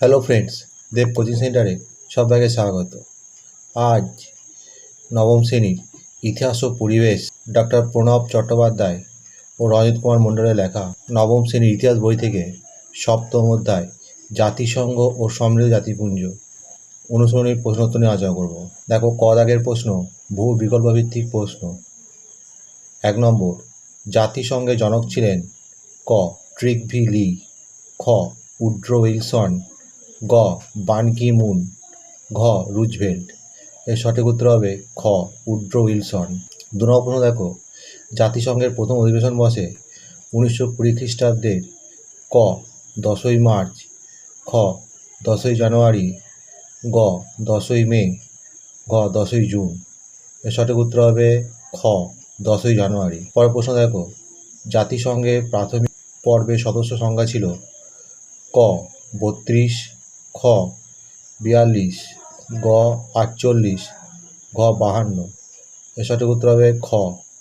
Hello friends দেব coaching সেন্টারে সবাইকে স্বাগত। আজ নবম শ্রেণির ইতিহাস ও পরিবেশ ডক্টর প্রণব চট্টোপাধ্যায় ও রজত কুমার মণ্ডলের লেখা নবম শ্রেণির ইতিহাস বই থেকে সপ্তম অধ্যায় জাতিসংঘ ও সমৃদ্ধ জাতিপুঞ্জ অনুসরণীর প্রশ্নোত্তর নিয়ে আলোচনা করব। দেখো, ক দাগের প্রশ্ন বহু বিকল্প ভিত্তিক প্রশ্ন। এক নম্বর জাতিসংঘের জনক ছিলেন ক ট্রিক ভি লি, খ, উড্রো উইলসন গ বান কি মুন ঘ, রুজভেল্ট। এর সঠিক উত্তর হবে খ, উড্রো উইলসন। দু নম্বর প্রশ্ন দেখো, জাতিসংঘের প্রথম অধিবেশন বসে উনিশশো কুড়ি খ্রিস্টাব্দের ক, দশই মার্চ, খ, দশই জানুয়ারি, গ, দশই মে, ঘ, দশই জুন। এর সঠিক উত্তর হবে খ, দশই জানুয়ারি। পরের প্রশ্ন দেখো জাতিসংঘের প্রাথমিক পর্বের সদস্য সংখ্যা ছিল ক, বত্রিশ খ, বিয়াল্লিশ, গ আটচল্লিশ ঘ, বাহান্ন। এর সঠিক উত্তর হবে খ,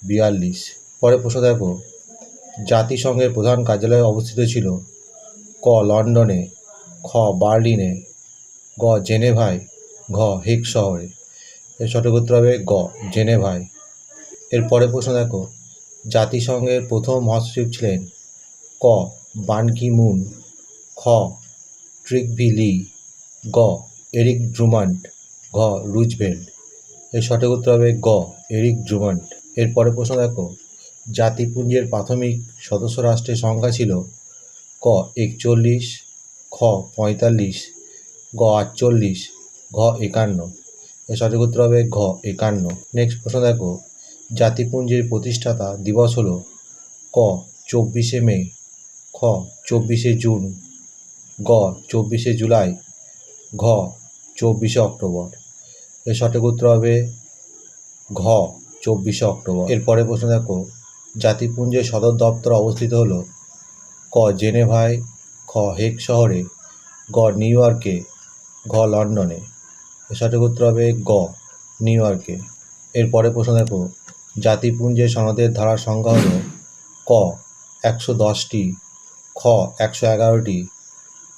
বিয়াল্লিশ। পরে প্রশ্ন দেখো। জাতিসংঘের প্রধান কার্যালয় অবস্থিত ছিল ক, লন্ডনে, খ, বার্লিনে, গ, জেনেভায়, ঘ, হেগ শহরে। এর সঠিক উত্তর হবে গ, জেনেভায়। এর পরের প্রশ্ন দেখো। জাতিসংঘের প্রথম মহাসচিব ছিলেন ক বান কি মুন খ ট্রিক ভি লি গ, এরিক ড্রুমান্ড ঘ রুজভেল্ট এর সঠিক উত্তর হবে গ, এরিক ড্রুমান্ড এর পরের প্রশ্ন দেখো, জাতিপুঞ্জের প্রাথমিক সদস্য রাষ্ট্রের সংখ্যা ছিল ক, একচল্লিশ, খ, পঁয়তাল্লিশ, গ, আটচল্লিশ, ঘ, একান্ন। এর সঠিক উত্তর হবে ঘ, একান্ন। নেক্সট প্রশ্ন দেখো, জাতিপুঞ্জের প্রতিষ্ঠাতা দিবস হলো ক, চব্বিশে মে, খ, চব্বিশে জুন গ, চব্বিশে জুলাই। ঘ, চব্বিশে অক্টোবর। এর সঠিক উত্তর হবে ঘ, চব্বিশে অক্টোবর। এরপরে প্রশ্ন দেখো, জাতিপুঞ্জের সদর দপ্তর অবস্থিত হলো ক, জেনেভায়, খ হেক শহরে, গ, নিউ ইয়র্কে, ঘ, লন্ডনে। এর সঠিক উত্তর হবে গ, নিউ ইয়র্কে। এরপরে প্রশ্ন দেখো, জাতিপুঞ্জের সনদের ধারার সংখ্যা হলো ক, একশো দশটি, খ, একশো এগারোটি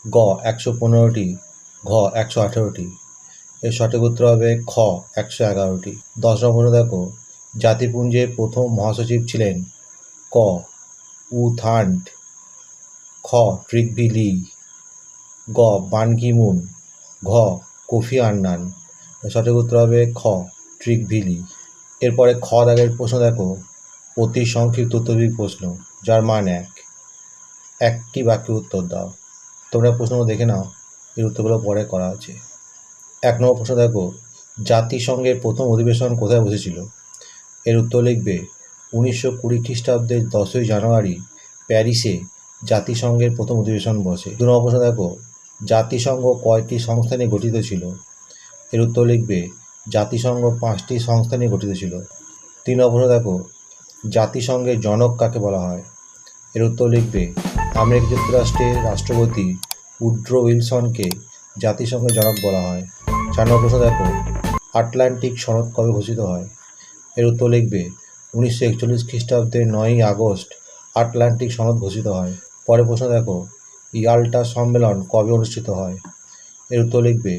গ, একশো পনেরোটি, ঘ, একশো আঠেরোটি। এর সঠিক উত্তর হবে খ, একশো এগারোটি। দশ নম্বর দেখো, জাতিপুঞ্জের প্রথম মহাসচিব ছিলেন ক উ থান্ট খ ট্রিকভি লি, গ বান কি মুন ঘ, কোফি আন্নান। সঠিক উত্তর হবে খ ট্রিকভি লি। এরপরে খ দাগের প্রশ্ন দেখো, অতি সংক্ষিপ্ত প্রশ্ন, যার মান এক। একটি বাক্যে উত্তর দাও। তোমরা প্রশ্নগুলো দেখে নাও এর উত্তরগুলো পরে করা আছে। এক নম্বর প্রশ্ন দেখো, জাতিসংঘের প্রথম অধিবেশন কোথায় বসেছিল? এর উত্তর লিখবে, উনিশশো কুড়ি খ্রিস্টাব্দের দশই জানুয়ারি প্যারিসে জাতিসংঘের প্রথম অধিবেশন বসে। দু নম্বর প্রশ্ন দেখো, জাতিসংঘ কয়টি সংস্থা নিয়ে গঠিত ছিল? এর উত্তর লিখবে, জাতিসংঘ পাঁচটি সংস্থা নিয়ে গঠিত ছিল। তিন নম্বর প্রশ্ন দেখো, জাতিসংঘের জনক কাকে বলা হয়? এর উত্তর লিখবে আমেরিকা যুক্তরাষ্ট্রের রাষ্ট্রপতি উড্রো উইলসনকে জাতিসংঘের জনক বলা হয়। চার নম্বর প্রশ্ন দেখো, আটলান্টিক সনদ কবে ঘোষিত হয়? এর উত্তর লিখবে, উনিশশো একচল্লিশ খ্রিস্টাব্দের নয়ই আগস্ট আটলান্টিক সনদ ঘোষিত হয়। পরে প্রশ্ন দেখো ইয়াল্টা সম্মেলন কবে অনুষ্ঠিত হয়? এর উত্তর লিখবে,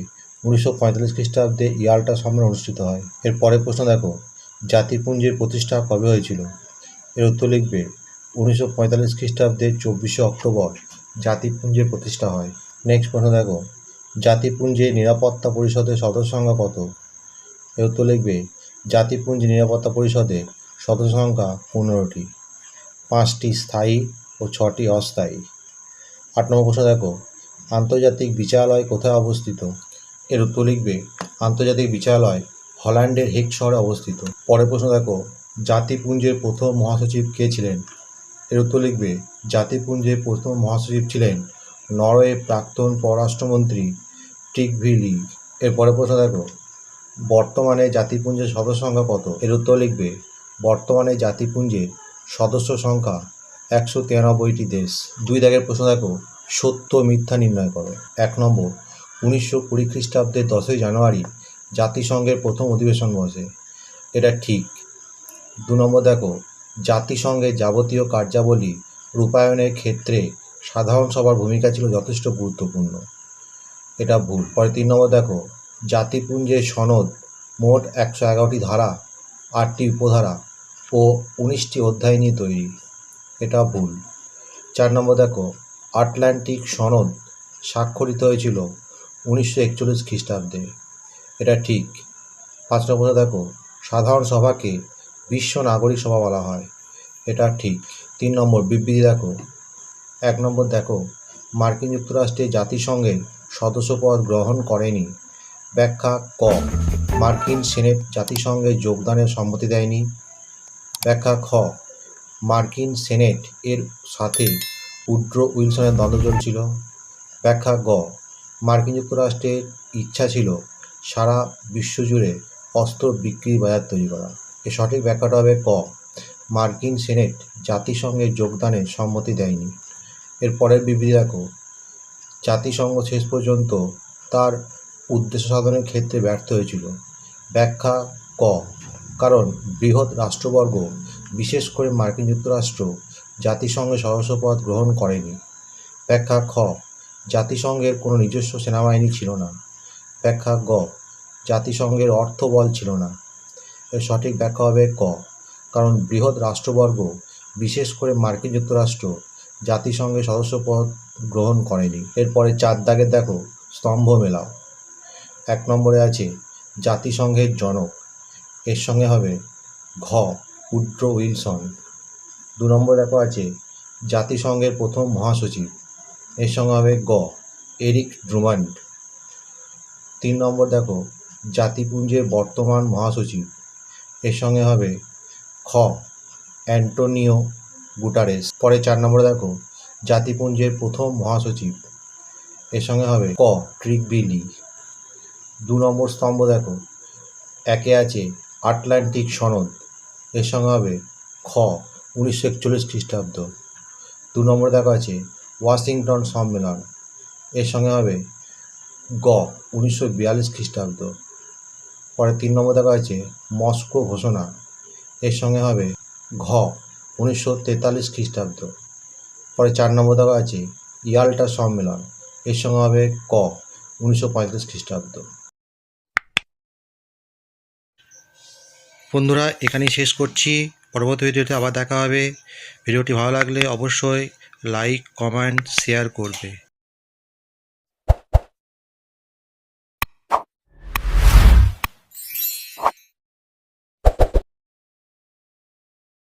উনিশশো পঁয়তাল্লিশ খ্রিস্টাব্দে ইয়াল্টা সম্মেলন অনুষ্ঠিত হয়। এর পরের প্রশ্ন দেখো, জাতিপুঞ্জের প্রতিষ্ঠা কবে হয়েছিল? এর উত্তর লিখবে উনিশশো পঁয়তাল্লিশ খ্রিস্টাব্দের চব্বিশে অক্টোবর জাতিপুঞ্জের প্রতিষ্ঠা হয়। নেক্সট প্রশ্ন দেখো। জাতিপুঞ্জে নিরাপত্তা পরিষদের সদস্য সংখ্যা কত? এর উত্তর লিখবে, জাতিপুঞ্জ নিরাপত্তা পরিষদে সদস্য সংখ্যা পনেরোটি। পাঁচটি স্থায়ী ও ছটি অস্থায়ী। আট নম্বর প্রশ্ন দেখো। আন্তর্জাতিক বিচারালয় কোথায় অবস্থিত? এর উত্তর লিখবে, আন্তর্জাতিক বিচারালয় হল্যান্ডের হেগ শহরে অবস্থিত। পরের প্রশ্ন দেখো, জাতিপুঞ্জের প্রথম মহাসচিব কে ছিলেন? উত্তর লিখবে, জাতিপুঞ্জের প্রথম মহাসচিব ছিলেন নরওয়ে প্রাক্তন পররাষ্ট্রমন্ত্রী টিকভিলি এর পরে প্রশ্ন দেখো, বর্তমানে জাতিপুঞ্জের সদস্য সংখ্যা কত? এর উত্তর লিখবে, বর্তমানে জাতিপুঞ্জের সদস্য সংখ্যা একশো তিরানব্বইটি দেশ। দুই দাগের প্রশ্ন দেখো, সত্য মিথ্যা নির্ণয় করো। এক নম্বর, উনিশশো কুড়ি খ্রিস্টাব্দের দশই জানুয়ারি জাতিসংঘের প্রথম অধিবেশন বসে। এটা ঠিক। দু নম্বর দেখো জাতিসংঘের যাবতীয় কার্যাবলী রূপায়ণের ক্ষেত্রে সাধারণ সভার ভূমিকা ছিল যথেষ্ট গুরুত্বপূর্ণ। এটা ভুল। পরে তিন নম্বর দেখো, জাতিপুঞ্জের সনদ মোট একশো এগারোটি ধারা, আটটি উপধারা ও উনিশটি অধ্যায় নিয়ে তৈরি। এটা ভুল। চার নম্বর দেখো, আটলান্টিক সনদ স্বাক্ষরিত হয়েছিল উনিশশো একচল্লিশ খ্রিস্টাব্দে। এটা ঠিক। পাঁচ নম্বর দেখো, সাধারণ সভাকে বিশ্ব নাগরিক সভা বলা হয়। এটা ঠিক। তিন নম্বর, বিবৃতি দেখো। এক নম্বর দেখো, মার্কিন যুক্তরাষ্ট্রে জাতিসংঘের সদস্যপদ গ্রহণ করেনি। ব্যাখ্যা ক, মার্কিন সেনেট জাতিসংঘে যোগদানের সম্মতি দেয়নি। ব্যাখ্যা খ, মার্কিন সেনেট এর সাথে উড্রো উইলসনের দ্বন্দ্ব চলছিল। ব্যাখ্যা গ, মার্কিন যুক্তরাষ্ট্রের ইচ্ছা ছিল সারা বিশ্বজুড়ে অস্ত্র বিক্রির বাজার তৈরি করা। এর সঠিক ব্যাখ্যাটা হবে ক। মার্কিন সেনেট জাতিসংঘে যোগদানে সম্মতি দেয়নি। এর পরের বিবৃতি দেখো। জাতিসংঘ শেষ পর্যন্ত তার উদ্দেশ্য সাধনের ক্ষেত্রে ব্যর্থ হয়েছিল। ব্যাখ্যা ক। কারণ বৃহৎ রাষ্ট্রবর্গ, বিশেষ করে মার্কিন যুক্তরাষ্ট্র, জাতিসংঘে সদস্যপদ গ্রহণ করেনি। ব্যাখ্যা খ। জাতিসংঘের কোনো নিজস্ব সেনাবাহিনী ছিল না। ব্যাখ্যা গ। জাতিসংঘের অর্থবল ছিল না। সঠিক ব্যাখ্যা হবে ক। কারণ বৃহৎ রাষ্ট্রবর্গ, বিশেষ করে মার্কিন যুক্তরাষ্ট্র জাতিসংঘের সদস্যপদ গ্রহণ করেনি। এরপরে চার দাগের দেখো, স্তম্ভ মেলাও। এক নম্বরে আছে, জাতিসংঘের জনক। এর সঙ্গে হবে, ঘ, উড্রো উইলসন। দু নম্বর দেখো আছে, জাতিসংঘের প্রথম মহাসচিব। এর সঙ্গে হবে গ, এরিক ড্রুমান্ড। তিন নম্বর দেখো, জাতিপুঞ্জের বর্তমান মহাসচিব। এর সঙ্গে হবে খ, অ্যান্টোনিও গুটারেস। পরে চার নম্বরে দেখো, জাতিপুঞ্জের প্রথম মহাসচিব। এর সঙ্গে হবে ক ট্রিকবিলি দু নম্বর স্তম্ভ দেখো, একে আছে আটলান্টিক সনদ। এর সঙ্গে হবে খ, উনিশশো একচল্লিশ খ্রিস্টাব্দ। দু নম্বর দেখো আছে ওয়াশিংটন সম্মেলন। এর সঙ্গে হবে গ, উনিশশো বিয়াল্লিশ খ্রিস্টাব্দ। পরে তিন নম্বর দেখা আছে মস্কো ঘোষণা। এর সঙ্গে হবে ঘ, উনিশশো তেতাল্লিশ খ্রিস্টাব্দ। পরে চার নম্বর দেখা আছে ইয়াল্টা সম্মেলন। এর সঙ্গে হবে ক, উনিশশো পঁয়ত্রিশ খ্রিস্টাব্দ। বন্ধুরা, এখানেই শেষ করছি। পরবর্তী ভিডিওতে আবার দেখা হবে। ভিডিওটি ভালো লাগলে অবশ্যই লাইক, কমেন্ট, শেয়ার করবে।